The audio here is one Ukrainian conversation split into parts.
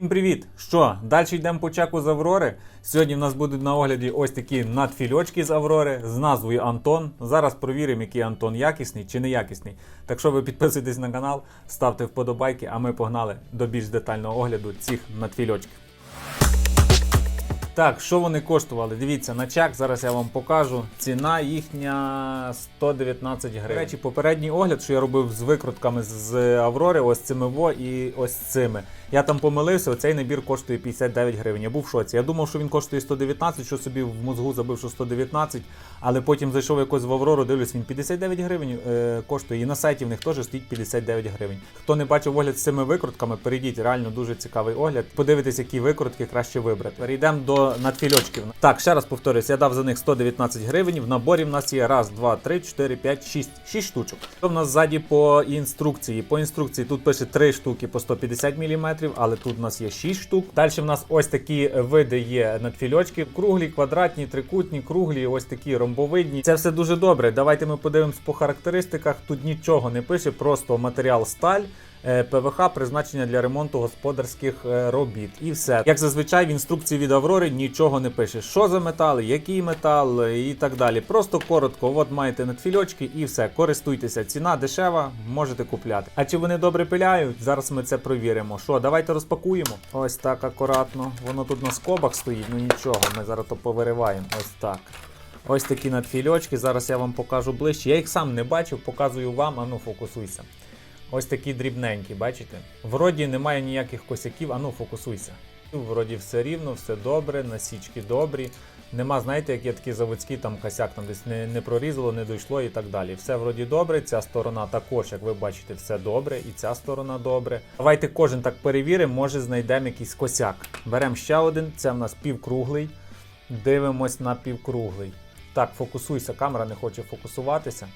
Всім привіт! Що, далі йдемо по чеку з Аврори. Сьогодні в нас будуть на огляді ось такі надфільочки з Аврори з назвою Антон. Зараз провіримо, який Антон якісний чи не якісний. Так що ви підписуйтесь на канал, ставте вподобайки, а ми погнали до більш детального огляду цих надфільочків. Так, що вони коштували? Дивіться, на чек зараз я вам покажу. Ціна їхня 119 гривень. До речі, попередній огляд, що я робив з викрутками з Аврори, ось цими во і ось цими. Я там помилився, оцей набір коштує 59 гривень. Я був в шоці. Я думав, що він коштує 119, що собі в мозгу забив, що 119, але потім зайшов якось в Аврору, дивлюсь, він 59 гривень е, коштує. І на сайті в них теж стоїть 59 гривень. Хто не бачив огляд з цими викрутками, перейдіть, реально дуже цікавий огляд. Подивитесь, які викрутки краще вибрати. Перейдемо до надфільочків. Так, ще раз повторюсь, я дав за них 119 гривень. В наборі в нас є раз, два, три, чотири, п'ять, шість. Шість штучок. Що в нас ззаді по інструкції? По інструкції тут пише 3 штуки по 150 мм, але тут у нас є 6 штук. Далі в нас ось такі види є надфільочки. Круглі, квадратні, трикутні, круглі, ось такі ромбовидні. Це все дуже добре. Давайте ми подивимось по характеристиках. Тут нічого не пише, просто матеріал сталь. Е, ПВХ призначення для ремонту господарських е, робіт. І все. Як зазвичай в інструкції від Аврори нічого не пише, що за метал, який метал е, і так далі. Просто коротко, от маєте надфільочки і все. Користуйтеся. Ціна дешева, можете купляти. А чи вони добре пиляють? Зараз ми це провіримо. Що, давайте розпакуємо. Ось так акуратно. Воно тут на скобах стоїть, ну нічого, ми зараз то повириваємо. Ось так. Ось такі надфільочки. Зараз я вам покажу ближче. Я їх сам не бачив, показую вам, а ну фокусуйся. Ось такі дрібненькі, бачите? Вроді немає ніяких косяків, а ну фокусуйся. Вроді все рівно, все добре, насічки добрі. Нема, знаєте, як є такі заводські там косяк, там десь не, не прорізало, не дійшло і так далі. Все вроді добре. Ця сторона також, як ви бачите, все добре, і ця сторона добре. Давайте кожен так перевіримо, може знайдемо якийсь косяк. Беремо ще один, це в нас півкруглий. Дивимось на півкруглий. Так, фокусуйся, камера не хоче фокусуватися.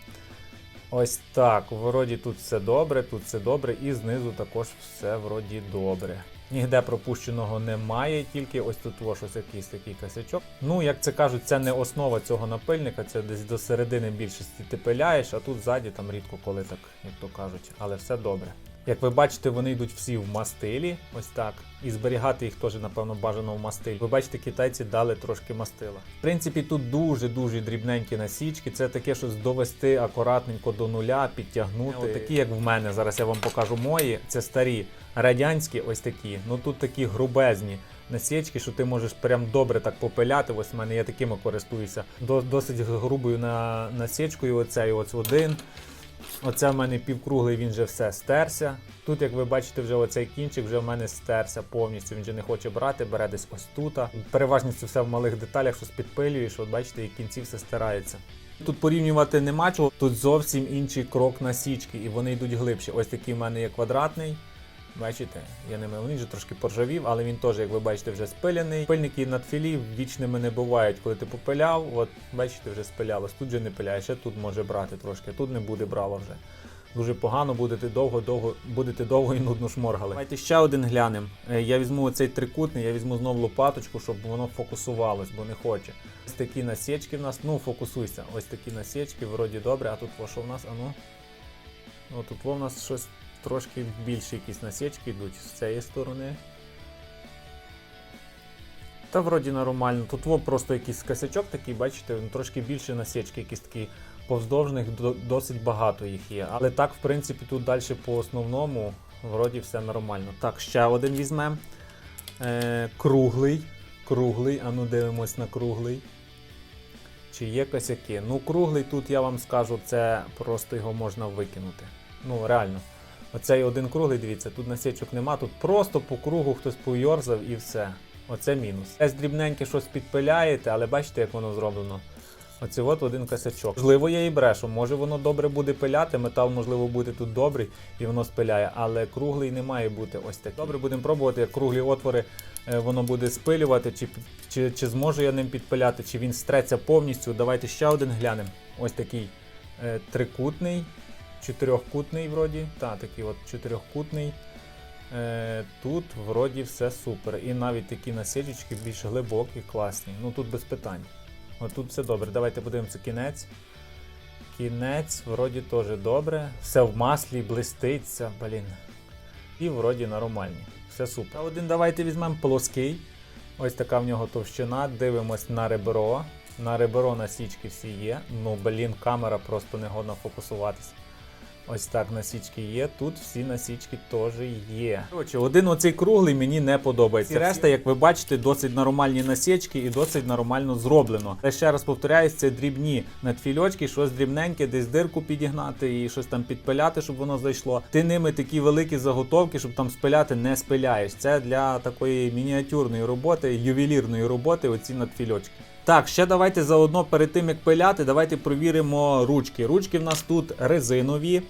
Ось так, вроді тут все добре, тут все добре, і знизу також все вроді добре. Нігде пропущеного немає, тільки ось тут ось якийсь такий косячок. Ну, як це кажуть, це не основа цього напильника, це десь до середини більшості ти пиляєш, а тут ззаді там рідко коли так, як то кажуть, але все добре. Як ви бачите, вони йдуть всі в мастилі, ось так. І зберігати їх теж, напевно, бажано в мастилі. Ви бачите, китайці дали трошки мастила. В принципі, тут дуже-дуже дрібненькі насічки. Це таке, щось довести акуратненько до нуля, підтягнути. Такі, як в мене. Зараз я вам покажу мої. Це старі радянські, ось такі. Ну тут такі грубезні. Насічки, що ти можеш прям добре так попиляти. Ось в мене я такими користуюся. До- Досить грубою на насічкою. Оцей ось один. Оце в мене півкруглий, він вже все стерся. Тут, як ви бачите, вже оцей кінчик вже в мене стерся повністю. Він вже не хоче брати, бере десь ось тут. Переважністю все в малих деталях, щось підпилюєш, от бачите, і кінці все стирається. Тут порівнювати нема чого, тут зовсім інший крок насічки, і вони йдуть глибше. Ось такий в мене є квадратний. Бачите, я не мив, він вже трошки поржавів, але він теж, як ви бачите, вже спиляний. Пильники над філі вічними не бувають. Коли ти попиляв, от бачите, вже спилялось. Тут вже не пиляє, ще тут може брати трошки, тут не буде брало вже. Дуже погано будете довго, довго, будете довго і нудно шморгали. Давайте ще один глянемо. Е, Я візьму оцей трикутний, я візьму знову лопаточку, щоб воно фокусувалось, бо не хоче. Ось такі насічки в нас. Ну, фокусуйся. Ось такі насічки, вроді добре, а тут во що в нас? А ну. Ну тут во в нас щось трошки більше якісь насічки йдуть з цієї сторони. Та вроді нормально. Тут во просто якийсь косячок такий, бачите, трошки більше насічки, якісь такі повздовжних, досить багато їх є. Але так, в принципі, тут далі по основному вроді все нормально. Так, ще один візьмемо. Е, круглий. Круглий, а ну дивимось на круглий. Чи є косяки? Ну, круглий тут я вам скажу, це просто його можна викинути. Ну, реально. Оцей один круглий, дивіться, тут насічок нема, тут просто по кругу хтось поюрзав і все. Оце мінус. Десь дрібненьке щось підпиляєте, але бачите, як воно зроблено. Оце от один косячок. Можливо, я і брешу. Може воно добре буде пиляти, метал, можливо, буде тут добрий і воно спиляє, але круглий не має бути ось такий. Добре, будемо пробувати, як круглі отвори е, воно буде спилювати, чи, чи, чи зможу я ним підпиляти, чи він стреться повністю. Давайте ще один глянемо. Ось такий е, трикутний, чотирьохкутний вроді. Та, такий от чотирьохкутний. Е, тут вроді все супер. І навіть такі насічечки більш глибокі, класні. Ну тут без питань. От тут все добре. Давайте подивимося кінець. Кінець, вроді теж добре. Все в маслі, блиститься, блін. І вроді нормальні. все супер. А один давайте візьмемо плоский. Ось така в нього товщина. Дивимось на ребро. На ребро насічки всі є. Ну, блін, камера просто не годна фокусуватися. Ось так насічки є. Тут всі насічки теж є. Коротше, один оцей круглий мені не подобається. І решта, як ви бачите, досить нормальні насічки і досить нормально зроблено. Та ще раз повторяюсь, це дрібні надфільочки, щось дрібненьке, десь дирку підігнати і щось там підпиляти, щоб воно зайшло. Ти ними такі великі заготовки, щоб там спиляти, не спиляєш. Це для такої мініатюрної роботи, ювелірної роботи. Оці надфільочки. Так, ще давайте заодно перед тим як пиляти, давайте провіримо ручки. Ручки в нас тут резинові.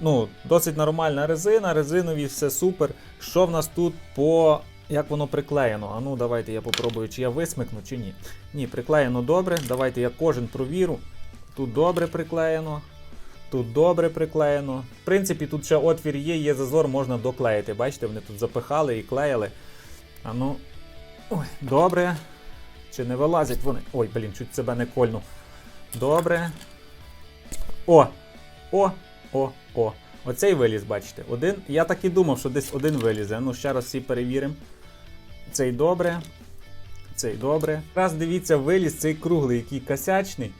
Ну, досить нормальна резина, резинові, все супер. Що в нас тут по. Як воно приклеєно? А ну давайте я попробую, чи я висмикну, чи ні. Ні, приклеєно добре. Давайте я кожен провірю. Тут добре приклеєно. Тут добре приклеєно. В принципі, тут ще отвір є, є зазор, можна доклеїти. Бачите, вони тут запихали і клеїли. А ну. Ой, добре. Чи не вилазять вони? Ой, блін, чуть себе не кольнув. Добре. О! О! О! О! Оцей виліз, бачите. Один. Я так і думав, що десь один вилізе. Ну, ще раз всі перевіримо. Цей добре. Цей добре. Раз дивіться, виліз цей круглий, який косячний.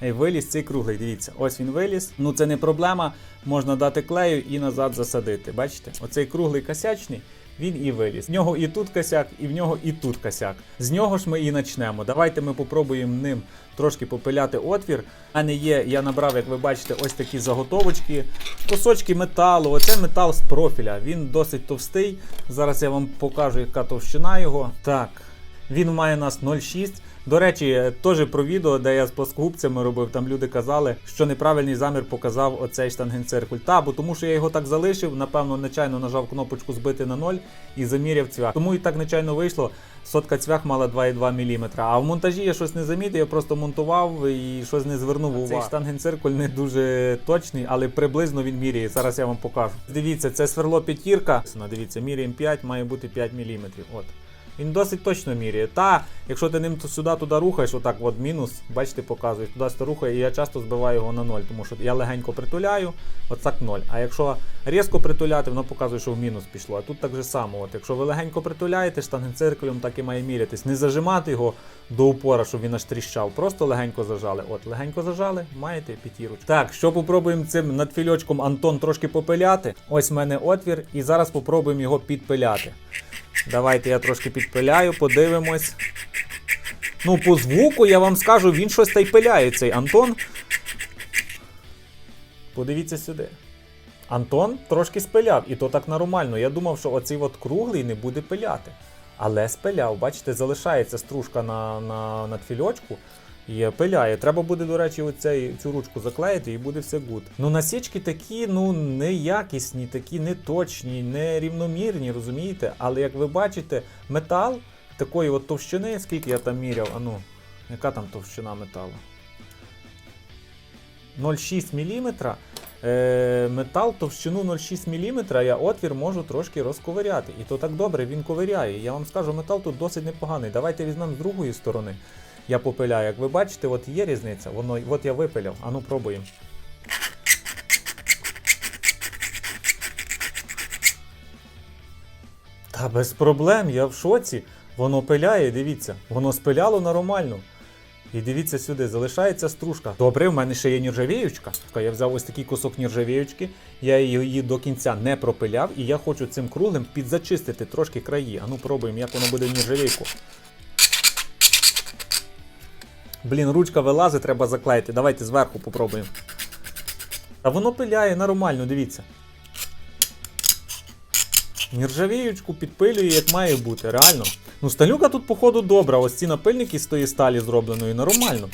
Виліз цей круглий, дивіться, ось він виліз. Ну це не проблема. Можна дати клею і назад засадити. Бачите? Оцей круглий косячний, він і виріс. В нього і тут косяк, і в нього і тут косяк. З нього ж ми і почнемо. Давайте ми попробуємо ним трошки попиляти отвір. У мене є, я набрав, як ви бачите, ось такі заготовочки, кусочки металу. Оце метал з профіля. Він досить товстий. Зараз я вам покажу, яка товщина його. Так, він має нас 0,6. До речі, теж про відео, де я з плоскогубцями робив, там люди казали, що неправильний замір показав оцей штангенциркуль. Та, бо тому що я його так залишив, напевно, нечайно нажав кнопочку збити на 0 і заміряв цвях. Тому і так нечайно вийшло. Сотка цвях мала 2,2 мм. А в монтажі я щось не замітив, я просто монтував і щось не звернув увагу. Цей штангенциркуль не дуже точний, але приблизно він міряє. Зараз я вам покажу. Дивіться, це сверло п'ятірка. Дивіться, міряємо 5, має бути 5 мм. От. Він досить точно міряє. Та, якщо ти ним сюди-туди рухаєш, отак от мінус, бачите, показує, туди рухає, і я часто збиваю його на ноль, тому що я легенько притуляю, от так ноль. А якщо різко притуляти, воно показує, що в мінус пішло. А тут так же само. От, Якщо ви легенько притуляєте, штангенциркулем так і має мірятись. Не зажимати його до упора, щоб він аж тріщав. Просто легенько зажали. От, легенько зажали, маєте п'ятірочку. Так, що попробуємо цим надфільочком Антон трошки попиляти. Ось в мене отвір, і зараз попробуємо його підпиляти. Давайте я трошки підпиляю, подивимось. Ну, по звуку я вам скажу, він щось та й пиляє цей Антон. Подивіться сюди. Антон трошки спиляв, і то так нормально. Я думав, що оцей от круглий не буде пиляти. Але спиляв, бачите, залишається стружка на, на, на тфільочку і пиляє. Треба буде, до речі, оцей, цю ручку заклеїти і буде все гуд. Ну, насічки такі, ну, неякісні, такі неточні, нерівномірні, розумієте? Але як ви бачите, метал такої от товщини, скільки я там міряв, а ну, яка там товщина металу? 0,6 мм. Е, метал товщину 0,6 мм, я отвір можу трошки розковиряти. І то так добре, він ковиряє. Я вам скажу, метал тут досить непоганий. Давайте візьмемо з другої сторони. Я попиляю. Як ви бачите, от є різниця. Воно, от я випиляв. Ану пробуємо. Та без проблем, я в шоці. Воно пиляє, дивіться, воно спиляло нормально. І дивіться сюди, залишається стружка. Добре, в мене ще є нержавіючка. Я взяв ось такий кусок нержавіючки, я її до кінця не пропиляв, і я хочу цим круглим підзачистити трошки краї. Ану пробуємо, як воно буде в нержавійку. Блін, ручка вилазить, треба заклеїти. Давайте зверху попробуємо. Та воно пиляє нормально, дивіться. Нержавіючку підпилює, як має бути, реально. Ну, сталюка тут, походу, добра. Ось ці напильники з тої сталі зробленої нормально.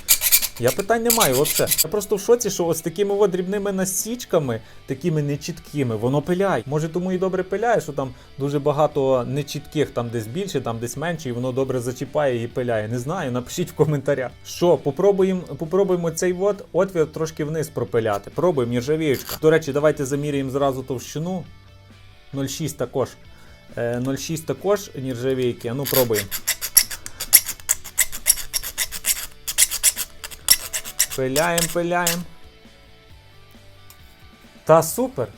Я питань не маю, взагалі. Я просто в шоці, що ось такими от дрібними насічками, такими нечіткими, воно пиляє. Може, тому і добре пиляє, що там дуже багато нечітких, там десь більше, там десь менше, і воно добре зачіпає і пиляє. Не знаю, напишіть в коментарях. Що, попробуємо попробуємо цей от отвір трошки вниз пропиляти. Пробуємо, нержавіючка. До речі, давайте заміряємо зразу товщину. 0,6 також. Е, 0,6 також нержавійки. Ну пробуємо. Пиляємо, пиляємо. Та супер!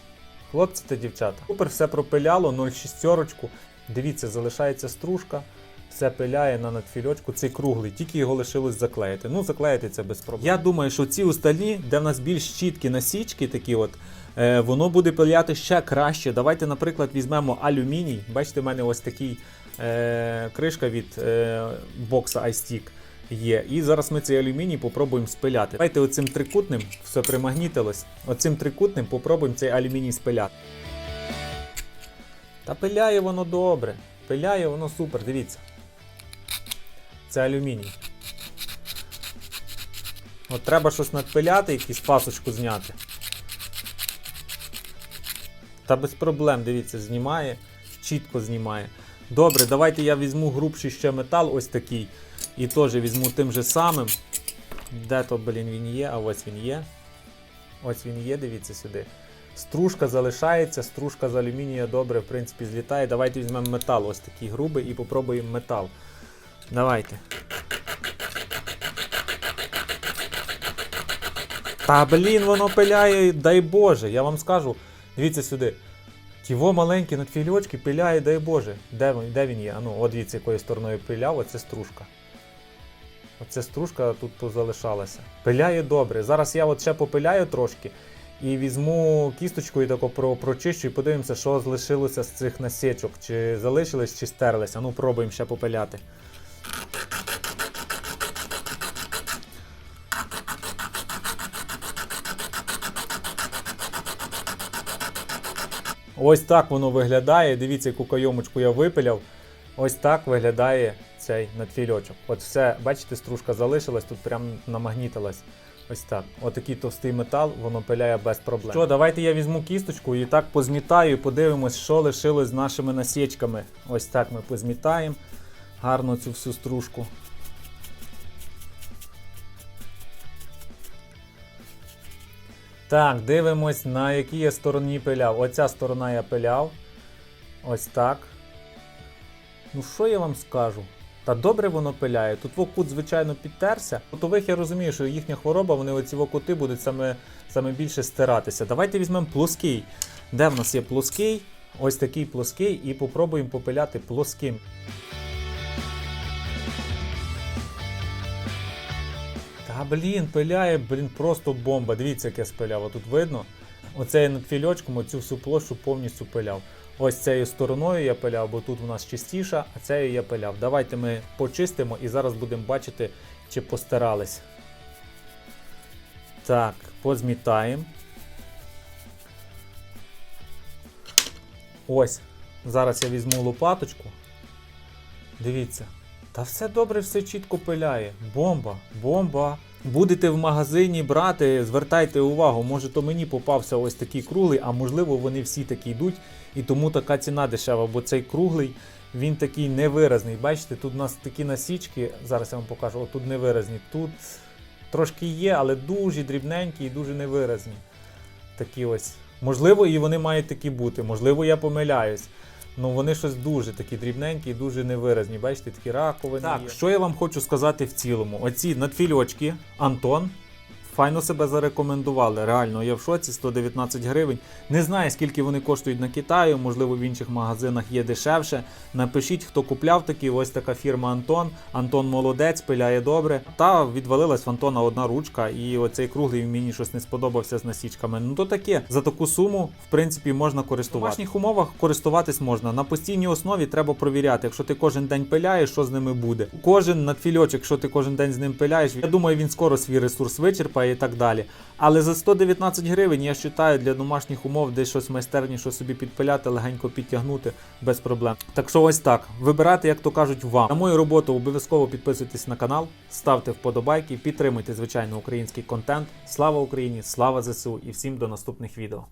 Хлопці та дівчата. Супер все пропиляло, 0,6. Дивіться, залишається стружка, все пиляє на надфільочку. Цей круглий, тільки його лишилось заклеїти. Ну, заклеїти це без проблем. Я думаю, що ці остальні, де в нас більш чіткі насічки, такі от, е, воно буде пиляти ще краще. Давайте, наприклад, візьмемо алюміній. Бачите, в мене ось такий е, кришка від е, бокса iStick є. І зараз ми цей алюміній попробуємо спиляти. Давайте оцим трикутним, все примагнітилось. Оцим трикутним попробуємо цей алюміній спиляти. Та пиляє воно добре. Пиляє воно супер, дивіться. Це алюміній. От треба щось надпиляти, якусь пасочку зняти. Та без проблем, дивіться, знімає, чітко знімає. Добре, давайте я візьму грубший ще метал, ось такий. І теж візьму тим же самим. Де то, блін, він є? А ось він є. Ось він є, дивіться сюди. Стружка залишається, стружка з алюмінія добре, в принципі, злітає. Давайте візьмемо метал, ось такий грубий, і попробуємо метал. Давайте. Та блін, воно пиляє, дай Боже, я вам скажу. Дивіться сюди. Тіво маленькі надфільочки пиляє, дай Боже. Де він, де він є? А ну, от дивіться, якою стороною пиляв, оце стружка. Оце стружка тут позалишалася. Пиляє добре. Зараз я от ще попиляю трошки і візьму кісточку і тако про, прочищу і подивимося, що залишилося з цих насічок. Чи залишились, чи стерлися. Ну, пробуємо ще попиляти. Ось так воно виглядає. Дивіться, яку кайомочку я випиляв. Ось так виглядає цей надфільочок. От все, бачите, стружка залишилась, тут прям намагнітилась. Ось так. Отакий товстий метал, воно пиляє без проблем. Що, давайте я візьму кісточку і так позмітаю, і подивимось, що лишилось з нашими насічками. Ось так ми позмітаємо гарно цю всю стружку. Так, дивимось, на якій я стороні пиляв. Оця сторона я пиляв. Ось так. Ну, що я вам скажу? Та добре воно пиляє. Тут вокут, звичайно, підтерся. Готових я розумію, що їхня хвороба, вони оці вокути будуть саме, саме більше стиратися. Давайте візьмемо плоский. Де в нас є плоский? Ось такий плоский, і попробуємо попиляти плоским. Та блін, пиляє, блін, просто бомба. Дивіться, як я спиляв. Тут видно. Оце я над фільочком оцю всю площу повністю пиляв. Ось цією стороною я пиляв, бо тут у нас чистіша, а цією я пиляв. Давайте ми почистимо і зараз будемо бачити, чи постарались. Так, позмітаємо. Ось. Зараз я візьму лопаточку. Дивіться. Та все добре, все чітко пиляє. Бомба, бомба. Будете в магазині брати, звертайте увагу, може то мені попався ось такий круглий, а можливо вони всі такі йдуть, і тому така ціна дешева, бо цей круглий, він такий невиразний. Бачите, тут у нас такі насічки, зараз я вам покажу, отут невиразні. Тут трошки є, але дуже дрібненькі і дуже невиразні. Такі ось. Можливо, і вони мають такі бути, можливо, я помиляюсь. Ну вони щось дуже такі дрібненькі, дуже невиразні. Бачите, такі раковини. Так, є. що я вам хочу сказати в цілому? Оці надфільочки Антон. Файно себе зарекомендували. Реально, я в шоці 119 гривень. Не знаю, скільки вони коштують на Китаю, можливо, в інших магазинах є дешевше. Напишіть, хто купляв такі. Ось така фірма Антон. Антон молодець, пиляє добре. Та відвалилась в Антона одна ручка, і оцей круглий мені щось не сподобався з насічками. Ну то таке, за таку суму, в принципі, можна користуватися. В домашніх умовах користуватись можна. На постійній основі треба провіряти. Якщо ти кожен день пиляєш, що з ними буде. Кожен надфільочок, якщо ти кожен день з ним пиляєш, я думаю, він скоро свій ресурс вичерпає і так далі. Але за 119 гривень я вважаю для домашніх умов десь щось майстерніше собі підпиляти, легенько підтягнути без проблем. Так що ось так. Вибирати, як то кажуть, вам. На мою роботу обов'язково підписуйтесь на канал, ставте вподобайки, підтримуйте звичайно український контент. Слава Україні! Слава ЗСУ і всім до наступних відео.